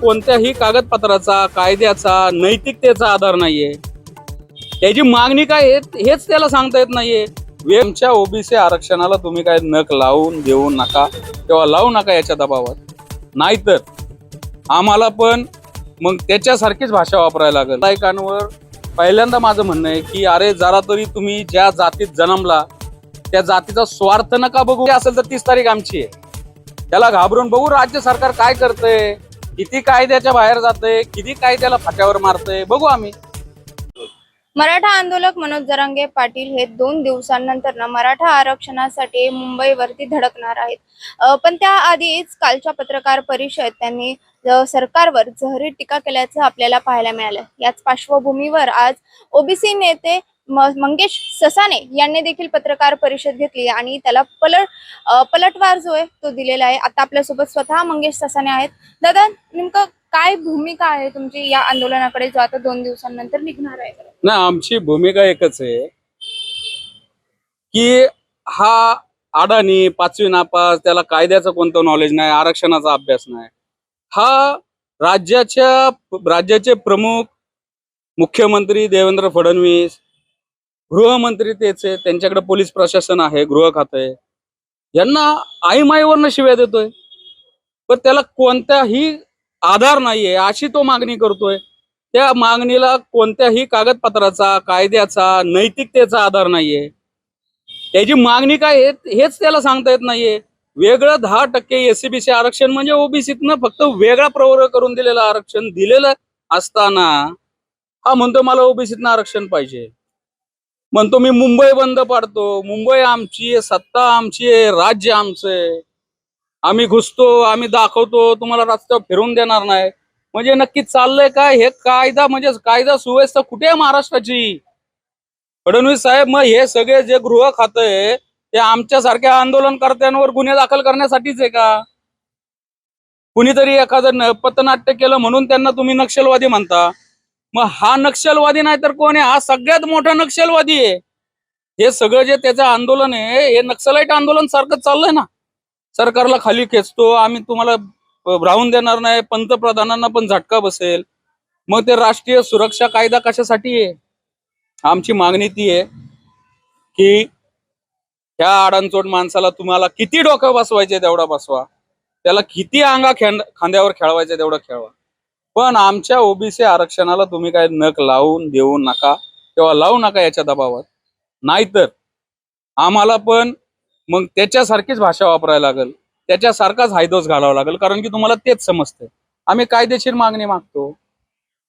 कोणत्याही कागदपत्राचा कायद्याचा नैतिकतेचा आधार नाहीये. त्याची मागणी काय हेच त्याला सांगता येत नाहीये. वेमच्या ओबीसी आरक्षणाला तुम्ही काय नख लावून देऊ नका किंवा लावू नका याच्या दबावात. नाहीतर आम्हाला पण मग त्याच्यासारखीच भाषा वापरायला लागेल. नायकांवर पहिल्यांदा माझं म्हणणं आहे की अरे जरा तरी तुम्ही ज्या जातीत जन्मला त्या जातीचा स्वार्थ नका बघू. असेल तर तीस तारीख आमची आहे. त्याला घाबरून बघू राज्य सरकार काय करतंय? किती कायद्याच्या बाहेर जाते किती कायद्याला फाट्यावर मारतंय बघू आम्ही. मराठा आंदोलक मनोज जरांगे पाटील हे दोन दिवसांनंतर ना मराठा आरक्षणासाठी मुंबईवरती धडकणार आहेत. पण त्याआधीच कालच्या पत्रकार परिषद त्यांनी सरकारवर जहरी टीका केल्याचं आपल्याला पाहायला मिळालं. याच पार्श्वभूमीवर आज ओबीसी नेते मंगेश ससाने यांनी देखील पत्रकार परिषद घेतली आणि त्याला पलट पलटवार जो आहे तो दिलेला आहे. आता आपल्यासोबत स्वतः मंगेश ससाने आहेत. दादा नेमकं काय भूमिका आहे तुमची या आंदोलनाकडे जो आता दोन दिवसांनंतर निघणार आहे? ना आमची भूमिका एकच आहे की हा अडाणी पाचवी नापास त्याला कायद्याचं कोणतं नॉलेज नाही आरक्षणाचा अभ्यास नाही. हा राज्याच्या राज्याचे प्रमुख मुख्यमंत्री देवेंद्र फडणवीस गृहमंत्री तेच आहे त्यांच्याकडे पोलीस प्रशासन आहे गृह खातं आहे. यांना आईमाईवरनं शिव्या देतोय. पण त्याला कोणताही आधार नाहीये अशी तो मागणी करतोय. त्या मागणीला कोणत्याही कागदपत्राचा कायद्याचा नैतिकतेचा आधार नाहीये. त्याची मागणी काय आहे हेच त्याला सांगता येत नाहीये. वेगळं दहा टक्के एससीबीसी आरक्षण म्हणजे ओबीसीतनं फक्त वेगळा प्रवर्ग करून दिलेलं आरक्षण दिलेलं असताना हा म्हणतो मला ओबीसीतनं आरक्षण पाहिजे. म्हणतो मी मुंबई बंद पाडतो. मुंबई आमची आहे सत्ता आमची आहे राज्य आमचं आहे. आम्ही घुसतो आम्ही दाखवतो तुम्हाला रस्त्यावर फिरून देणार नाही. म्हणजे नक्की चाललंय काय? हे कायदा म्हणजे कायदा सुव्यवस्था कुठे आहे महाराष्ट्राची? फडणवीस साहेब मग हे सगळे जे गृह खातं आहे ते आमच्यासारख्या आंदोलनकर्त्यांवर गुन्हे दाखल करण्यासाठीच आहे का? कुणीतरी एखादं पथनाट्य केलं म्हणून त्यांना तुम्ही नक्षलवादी म्हणता. मग हा नक्षलवादी नाही तर कोण आहे? हा सगळ्यात मोठा नक्षलवादी आहे. हे सगळं जे त्याचं आंदोलन आहे हे नक्षलाईट आंदोलन सारखं चाललंय ना. सरकारला खाली खेचतो आम्ही तुम्हाला राहून देणार नाही पंतप्रधानांना पण झटका बसेल. मग ते राष्ट्रीय सुरक्षा कायदा कशासाठी आहे? आमची मागणी ती आहे की ह्या आडांचोट माणसाला तुम्हाला किती डोकं बसवायचे तेवढा बसवा. त्याला किती अंगा खांद्यावर खेळवायचे तेवढं खेळवा. पण आमच्या ओबीसी आरक्षणाला तुम्ही काय नख लावून देऊ नका किंवा लावू नका याच्या दबावात. नाहीतर आम्हाला पण मग त्याच्यासारखीच भाषा वापरायला लागेल. त्याच्यासारखाच हायदोस घालावा लागेल कारण की तुम्हाला तेच समजतंय. आम्ही कायदेशीर मागणी मागतो.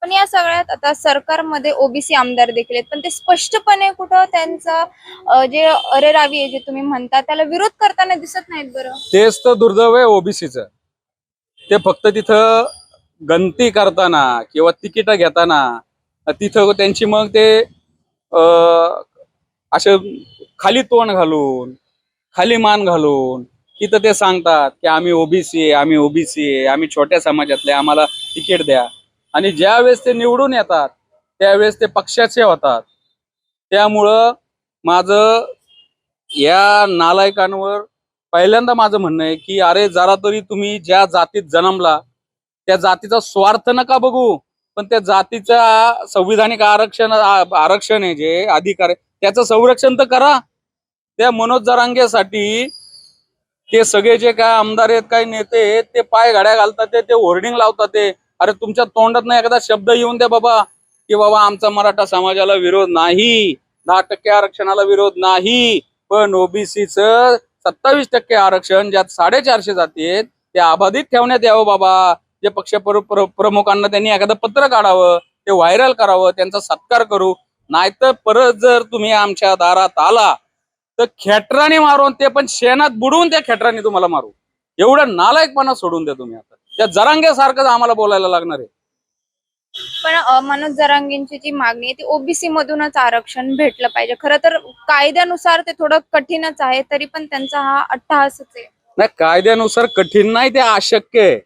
पण या सगळ्यात आता सरकारमध्ये ओबीसी आमदार देखील आहेत पण ते स्पष्टपणे कुठं त्यांचा जे अरेरावी आहे जे तुम्ही म्हणता त्याला विरोध करताना दिसत नाहीत बरं. तेच तर दुर्दैव आहे ओबीसीचं. ते फक्त तिथं गणती करताना किंवा तिकीट घेताना तिथं त्यांची मग ते असे खाली तोंड घालून खाली मान घालून तिथं ते सांगतात की आम्ही ओबीसी आहे आम्ही ओबीसी आहे आम्ही छोट्या समाजातले आम्हाला तिकीट द्या. आणि ज्यावेळेस ते निवडून येतात त्यावेळेस ते पक्षाचे होतात. त्यामुळं माझं या नालायकांवर पहिल्यांदा माझं म्हणणं आहे की अरे जरा तरी तुम्ही ज्या जातीत जन्मला त्या जातीचा स्वार्थ नका बघू. पण त्या जातीचा संविधानिक आरक्षण आरक्षण आहे जे अधिकार आहे त्याचं संरक्षण तर करा. त्या मनोज जरांगेसाठी ते सगळे जे काय आमदार आहेत काही नेते आहेत ते पाय गाड्या घालतात ते ते होर्डिंग लावतात ते. अरे तुमच्या तोंडात नाही एखादा शब्द येऊन द्या बाबा की बाबा आमचा मराठा समाजाला विरोध नाही दहा टक्के आरक्षणाला विरोध नाही. पण ओबीसीच सत्तावीस टक्के आरक्षण ज्यात साडेचारशे जाती आहेत ते अबाधित ठेवण्यात यावं बाबा. जे पक्ष प्र- प्र- प्रमुखांना त्यांनी एखादं पत्र काढावं ते व्हायरल करावं त्यांचा सत्कार करू नाहीतर परत जर तुम्ही आमच्या दारात आला तर खेटराने मारून ते पण शेणात बुडवून त्या खेटराने तुम्हाला मारू. एवढं नालायकपणा सोडून द्या तुम्ही आता. त्या जरांग्यासारखंच आम्हाला बोलायला लागणार आहे. पण मनोज जरांगेंची जी मागणी आहे ती ओबीसी मधूनच आरक्षण भेटलं पाहिजे. खरं तर कायद्यानुसार ते थोडं कठीणच आहे तरी पण त्यांचा हा अट्टहासच आहे. नाही कायद्यानुसार कठीण नाही ते अशक्य आहे.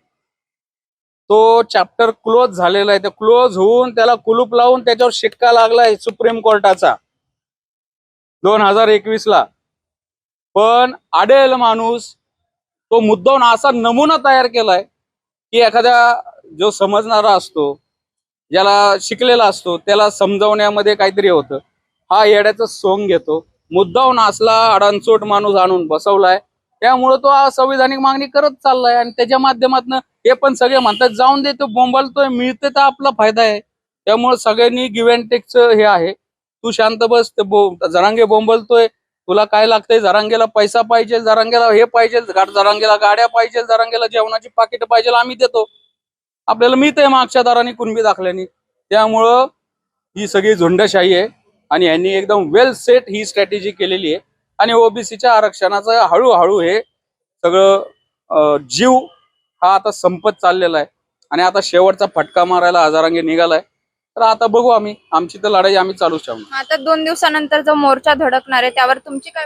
तो चॅप्टर क्लोज झालेला आहे. ते क्लोज होऊन त्याला कुलूप लावून त्याच्यावर शिक्का लागलाय सुप्रीम कोर्टाचा. दोन हजार एकवीस ला. पण आडेल माणूस तो मुद्दाहून असा नमुना तयार केलाय की एखाद्या जो समजणारा असतो ज्याला शिकलेला असतो त्याला समजवण्यामध्ये काहीतरी होतं. हा येड्याचं सोंग घेतो. मुद्दाहून असला अडाणचोट माणूस आणून बसवलाय. त्यामुळे तो संविधानिक मागणी करत चाललाय आणि त्याच्या माध्यमातून हे पण सगळे म्हणतात जाऊन दे तो बोंबलतोय मिळते तर आपला फायदा आहे. त्यामुळे सगळ्यांनी गिव्ह अँड टेकचं हे आहे. तू शांत बस ते बो जरांगे बोंबलतोय तुला काय लागतंय जरांगेला पैसा पाहिजे जरांगेला हे पाहिजे जरांगेला गाड्या पाहिजे जरांगेला जेवणाची पाकिट पाहिजे आम्ही देतो. आपल्याला मिळते मागच्या दाराने कुणबी दाखल्याने. त्यामुळं ही सगळी झुंडशाही आहे आणि यांनी एकदम वेल सेट ही स्ट्रॅटेजी केलेली आहे. आणि ओबीसीच्या आरक्षणाचं हळूहळू हे सगळं जीव हा आता संपत चाललेला आहे. आणि आता शेवटचा फटका मारायला हजारांगे निघालाय. तर आता बघू आम्ही आमची तर लढाई आम्ही चालूच ठेवणार. आता दोन दिवसानंतर जो मोर्चा धडकणार आहे त्यावर तुमची काय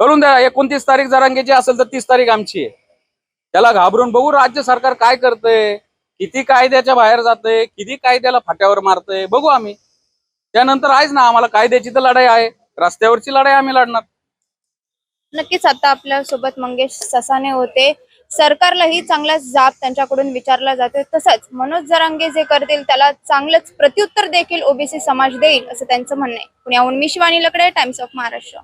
करून द्या एकोणतीस तारीख जरांगेची असेल तर तीस तारीख आमची आहे. त्याला घाबरून बघू राज्य सरकार काय करतंय किती कायद्याच्या बाहेर जातंय किती कायद्याला फाट्यावर मारतंय बघू आम्ही. त्यानंतर आहेच ना आम्हाला कायद्याची तर लढाई आहे. रस्त्यावरची लढाई आम्ही लढणार. नक्कीच आता आपल्यासोबत मंगेश ससाने होते. सरकारलाही चांगला जाब त्यांच्याकडून विचारला जातोय तसंच मनोज जरांगे जे करतील त्याला चांगलंच प्रत्युत्तर देखील ओबीसी समाज देईल असं त्यांचं म्हणणं आहे. पुण्याहून मी शिवानी लकडे टाइम्स ऑफ महाराष्ट्र